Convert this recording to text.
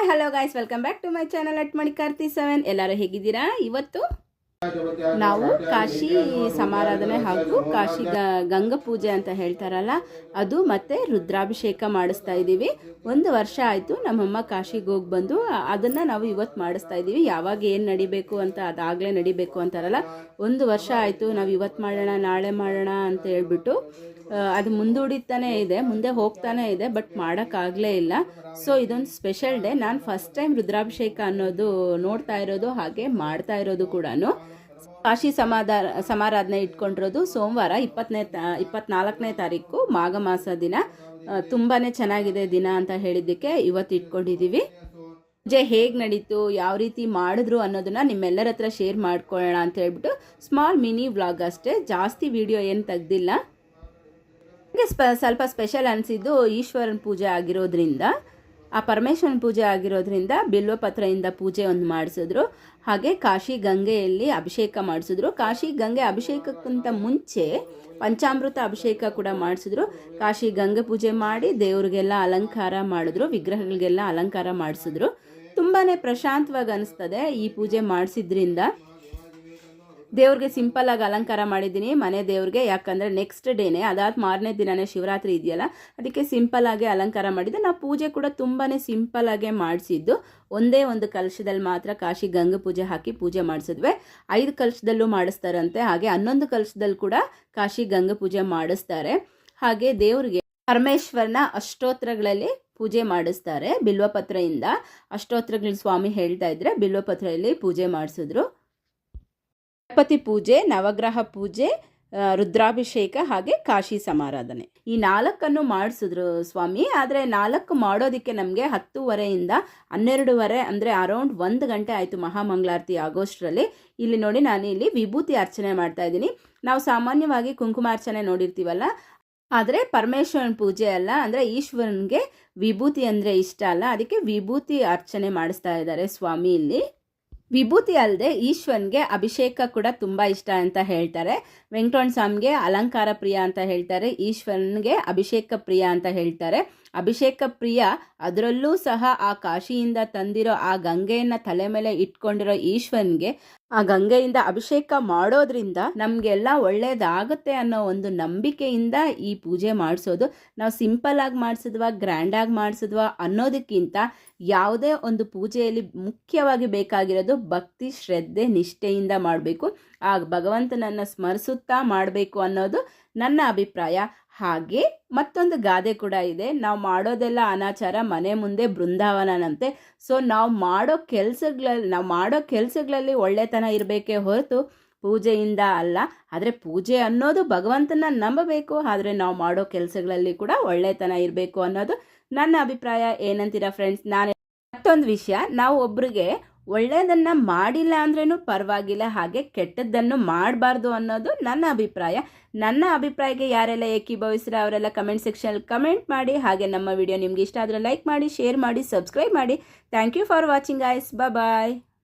Hi hello guys welcome back to my channel at Manikarthi seven ಎಲ್ಲರೂ ಹೇಗಿದ್ದೀರಾ? ಇವತ್ತು ನಾವು ಕಾಶಿ ಸಮಾರಾಧನೆ ಹಾಗೂ ಕಾಶಿ ಗಂಗಾ ಪೂಜೆ ಅಂತ ಹೇಳ್ತಾರಲ್ಲ, ಅದು ಮತ್ತೆ ರುದ್ರಾಭಿಷೇಕ ಮಾಡಿಸ್ತಾ ಇದ್ದೀವಿ. ಒಂದು ವರ್ಷ ಆಯಿತು ನಮ್ಮಮ್ಮ ಕಾಶಿಗೆ ಹೋಗಿ ಬಂದು, ಅದನ್ನು ನಾವು ಇವತ್ತು ಮಾಡಿಸ್ತಾ ಇದ್ದೀವಿ. ಯಾವಾಗ ಏನು ನಡಿಬೇಕು ಅಂತ, ಅದಾಗಲೇ ನಡಿಬೇಕು ಅಂತಾರಲ್ಲ. ಒಂದು ವರ್ಷ ಆಯಿತು, ನಾವು ಇವತ್ತು ಮಾಡೋಣ, ನಾಳೆ ಮಾಡೋಣ ಅಂತ ಹೇಳ್ಬಿಟ್ಟು ಅದು ಮುಂದೂಡಿತಾನೆ ಇದೆ, ಮುಂದೆ ಹೋಗ್ತಾನೆ ಇದೆ ಬಟ್ ಮಾಡೋಕ್ಕಾಗಲೇ ಇಲ್ಲ. ಸೊ ಇದೊಂದು ಸ್ಪೆಷಲ್ ಡೇ ನಾನು ಫಸ್ಟ್ ಟೈಮ್ ರುದ್ರಾಭಿಷೇಕ ಅನ್ನೋದು ನೋಡ್ತಾ ಇರೋದು, ಹಾಗೆ ಮಾಡ್ತಾ ಇರೋದು ಕೂಡ ಕಾಶಿ ಸಮಾಧಾನ ಸಮಾರಾಧನೆ ಇಟ್ಕೊಂಡಿರೋದು ಸೋಮವಾರ ಇಪ್ಪತ್ತನೇ ಇಪ್ಪತ್ನಾಲ್ಕನೇ ತಾರೀಕು, ಮಾಘ ಮಾಸ ದಿನ. ತುಂಬಾ ಚೆನ್ನಾಗಿದೆ ದಿನ ಅಂತ ಹೇಳಿದ್ದಕ್ಕೆ ಇವತ್ತು ಇಟ್ಕೊಂಡಿದ್ದೀವಿ ಪೂಜೆ ಹೇಗೆ ನಡೀತು, ಯಾವ ರೀತಿ ಮಾಡಿದ್ರು ಅನ್ನೋದನ್ನ ನಿಮ್ಮೆಲ್ಲರ ಹತ್ರ ಶೇರ್ ಮಾಡ್ಕೊಳ್ಳೋಣ ಅಂತ ಹೇಳ್ಬಿಟ್ಟು ಸ್ಮಾಲ್ ಮಿನಿ ವ್ಲಾಗ್ ಅಷ್ಟೇ. ಜಾಸ್ತಿ ವಿಡಿಯೋ ಏನು ತೆಗ್ದಿಲ್ಲ. ನನಗೆ ಸ್ಪ, ಸ್ವಲ್ಪ ಸ್ಪೆಷಲ್ ಅನಿಸಿದ್ದು ಈಶ್ವರನ ಪೂಜೆ ಆಗಿರೋದ್ರಿಂದ, ಆ ಪರಮೇಶ್ವರನ ಪೂಜೆ ಆಗಿರೋದ್ರಿಂದ ಬಿಲ್ವಪತ್ರೆಯಿಂದ ಪೂಜೆ ಒಂದು ಮಾಡಿಸಿದ್ರು. ಹಾಗೆ ಕಾಶಿ ಗಂಗೆಯಲ್ಲಿ ಅಭಿಷೇಕ ಮಾಡಿಸಿದ್ರು. ಕಾಶಿ ಗಂಗೆ ಅಭಿಷೇಕಕ್ಕಿಂತ ಮುಂಚೆ ಪಂಚಾಮೃತ ಅಭಿಷೇಕ ಕೂಡ ಮಾಡಿಸಿದ್ರು. ಕಾಶಿ ಗಂಗೆ ಪೂಜೆ ಮಾಡಿ ದೇವ್ರಿಗೆಲ್ಲ ಅಲಂಕಾರ ಮಾಡಿದ್ರು, ವಿಗ್ರಹಗಳಿಗೆಲ್ಲ ಅಲಂಕಾರ ಮಾಡಿಸಿದ್ರು. ತುಂಬಾ ಪ್ರಶಾಂತವಾಗಿ ಅನಿಸ್ತದೆ ಈ ಪೂಜೆ ಮಾಡಿಸಿದ್ರಿಂದ. ದೇವ್ರಿಗೆ ಸಿಂಪಲ್ ಆಗಿ ಅಲಂಕಾರ ಮಾಡಿದ್ದೀನಿ, ಮನೆ ದೇವ್ರಿಗೆ, ಯಾಕಂದರೆ ನೆಕ್ಸ್ಟ್ ಡೇನೇ ಅದಾದ ಮಾರನೇ ದಿನನೇ ಶಿವರಾತ್ರಿ ಇದೆಯಲ್ಲ, ಅದಕ್ಕೆ ಸಿಂಪಲ್ ಆಗಿ ಅಲಂಕಾರ ಮಾಡಿದ್ದೆ ನಾವು ಪೂಜೆ ಕೂಡ ತುಂಬಾ ಸಿಂಪಲ್ ಆಗೇ ಮಾಡಿಸಿದ್ದು. ಒಂದೇ ಒಂದು ಕಲಶದಲ್ಲಿ ಮಾತ್ರ ಕಾಶಿ ಗಂಗಾ ಪೂಜೆ ಹಾಕಿ ಪೂಜೆ ಮಾಡಿಸಿದ್ವಿ. ಐದು ಕಲಶದಲ್ಲೂ ಮಾಡಿಸ್ತಾರಂತೆ, ಹಾಗೆ ಹನ್ನೊಂದು ಕಲಶದಲ್ಲಿ ಕೂಡ ಕಾಶಿ ಗಂಗಾ ಪೂಜೆ ಮಾಡಿಸ್ತಾರೆ. ಹಾಗೆ ದೇವ್ರಿಗೆ ಪರಮೇಶ್ವರನ ಅಷ್ಟೋತ್ರಗಳಲ್ಲಿ ಪೂಜೆ ಮಾಡಿಸ್ತಾರೆ, ಬಿಲ್ವಪತ್ರೆಯಿಂದ. ಅಷ್ಟೋತ್ರಗಳ ಸ್ವಾಮಿ ಹೇಳ್ತಾ ಇದ್ರೆ ಬಿಲ್ವಪತ್ರೆಯಲ್ಲಿ ಪೂಜೆ ಮಾಡಿಸಿದ್ರು. ಗಣಪತಿ ಪೂಜೆ, ನವಗ್ರಹ ಪೂಜೆ ರುದ್ರಾಭಿಷೇಕ ಹಾಗೆ ಕಾಶಿ ಸಮಾರಾಧನೆ. ಈ ನಾಲ್ಕನ್ನು ಮಾಡಿಸಿದ್ರು ಸ್ವಾಮಿ, ಆದರೆ ನಾಲ್ಕು ಮಾಡೋದಕ್ಕೆ ನಮಗೆ ಹತ್ತುವರೆಯಿಂದ ಹನ್ನೆರಡುವರೆ ಅಂದರೆ ಅರೌಂಡ್ ಒಂದು ಗಂಟೆ ಆಯಿತು ಮಹಾಮಂಗಳಾರತಿ ಆಗೋಷ್ಟರಲ್ಲಿ ಇಲ್ಲಿ ನೋಡಿ ನಾನು ಇಲ್ಲಿ ವಿಭೂತಿ ಅರ್ಚನೆ ಮಾಡ್ತಾ ಇದ್ದೀನಿ. ನಾವು ಸಾಮಾನ್ಯವಾಗಿ ಕುಂಕುಮಾರ್ಚನೆ ನೋಡಿರ್ತೀವಲ್ಲ, ಆದರೆ ಪರಮೇಶ್ವರನ ಪೂಜೆ ಅಲ್ಲ, ಅಂದರೆ ಈಶ್ವರನಿಗೆ ವಿಭೂತಿ ಅಂದರೆ ಇಷ್ಟ ಅಲ್ಲ. ಅದಕ್ಕೆ ವಿಭೂತಿ ಅರ್ಚನೆ ಮಾಡಿಸ್ತಾ ಇದ್ದಾರೆ ಸ್ವಾಮಿ ಇಲ್ಲಿ. ವಿಭೂತಿ ಅಲ್ಲದೆ ಈಶ್ವನ್ಗೆ ಅಭಿಷೇಕ ಕೂಡ ತುಂಬ ಇಷ್ಟ ಅಂತ ಹೇಳ್ತಾರೆ. ವೆಂಕಟರಮಣ ಸ್ವಾಮಿಗೆ ಅಲಂಕಾರ ಪ್ರಿಯ ಅಂತ ಹೇಳ್ತಾರೆ. ಈಶ್ವರನ್ಗೆ ಅಭಿಷೇಕ ಪ್ರಿಯ ಅಂತ ಹೇಳ್ತಾರೆ. ಅಭಿಷೇಕ ಪ್ರಿಯ ಅದರಲ್ಲೂ ಸಹ ಆ ಕಾಶಿಯಿಂದ ತಂದಿರೋ ಆ ಗಂಗೆಯನ್ನ ತಲೆ ಮೇಲೆ ಇಟ್ಕೊಂಡಿರೋ ಈಶ್ವರನ್ಗೆ ಆ ಗಂಗೆಯಿಂದ ಅಭಿಷೇಕ ಮಾಡೋದ್ರಿಂದ ನಮಗೆಲ್ಲ ಒಳ್ಳೇದಾಗುತ್ತೆ ಅನ್ನೋ ಒಂದು ನಂಬಿಕೆಯಿಂದ ಈ ಪೂಜೆ ಮಾಡಿಸೋದು. ನಾವು ಸಿಂಪಲ್ ಆಗಿ ಮಾಡಿಸಿದ್ವಾ ಗ್ರ್ಯಾಂಡಾಗಿ ಮಾಡಿಸಿದ್ವಾ ಅನ್ನೋದಕ್ಕಿಂತ ಯಾವುದೇ ಒಂದು ಪೂಜೆಯಲ್ಲಿ ಮುಖ್ಯವಾಗಿ ಬೇಕಾಗಿರೋದು ಭಕ್ತಿ, ಶ್ರದ್ಧೆ, ನಿಷ್ಠೆಯಿಂದ ಮಾಡಬೇಕು. ಆ ಭಗವಂತನನ್ನು ಸ್ಮರಿಸುತ್ತಾ ಮಾಡಬೇಕು ಅನ್ನೋದು ನನ್ನ ಅಭಿಪ್ರಾಯ. ಹಾಗೆ ಮತ್ತೊಂದು ಗಾದೆ ಕೂಡ ಇದೆ. ನಾವು ಮಾಡೋದೆಲ್ಲ ಅನಾಚಾರ, ಮನೆ ಮುಂದೆ ಬೃಂದಾವನನಂತೆ. ಸೊ ನಾವು ಮಾಡೋ ಕೆಲಸಗಳಲ್ಲಿ ನಾವು ಮಾಡೋ ಕೆಲಸಗಳಲ್ಲಿ ಒಳ್ಳೆತನ ಇರಬೇಕೇ ಹೊರತು ಪೂಜೆಯಿಂದ ಅಲ್ಲ. ಆದರೆ ಪೂಜೆ ಅನ್ನೋದು ಭಗವಂತನ ನಂಬಬೇಕು. ಆದರೆ ನಾವು ಮಾಡೋ ಕೆಲಸಗಳಲ್ಲಿ ಕೂಡ ಒಳ್ಳೆತನ ಇರಬೇಕು ಅನ್ನೋದು ನನ್ನ ಅಭಿಪ್ರಾಯ. ಏನಂತೀರಾ ಫ್ರೆಂಡ್ಸ್ ನಾನು ಮತ್ತೊಂದು ವಿಷಯ. ನಾವು ಒಬ್ರಿಗೆ ಒಳ್ಳೆಯದನ್ನ ಮಾಡಿಲ್ಲ ಅಂದ್ರೂ ಪರವಾಗಿಲ್ಲ, ಹಾಗೆ ಕೆಟ್ಟದ್ದನ್ನು ಮಾಡಬಾರ್ದು ಅನ್ನೋದು ನನ್ನ ಅಭಿಪ್ರಾಯ. ನನ್ನ ಅಭಿಪ್ರಾಯಕ್ಕೆ ಯಾರೆಲ್ಲ ಏಕೀಭವಿಸಿದ್ರೆ ಅವರೆಲ್ಲ ಕಮೆಂಟ್ ಸೆಕ್ಷನಲ್ಲಿ ಕಮೆಂಟ್ ಮಾಡಿ, ಹಾಗೆ ನಮ್ಮ ವಿಡಿಯೋ ನಿಮ್ಗೆ ಇಷ್ಟ ಆದರೆ ಲೈಕ್ ಮಾಡಿ, ಶೇರ್ ಮಾಡಿ, ಸಬ್ಸ್ಕ್ರೈಬ್ ಮಾಡಿ. Thank you for watching ice bye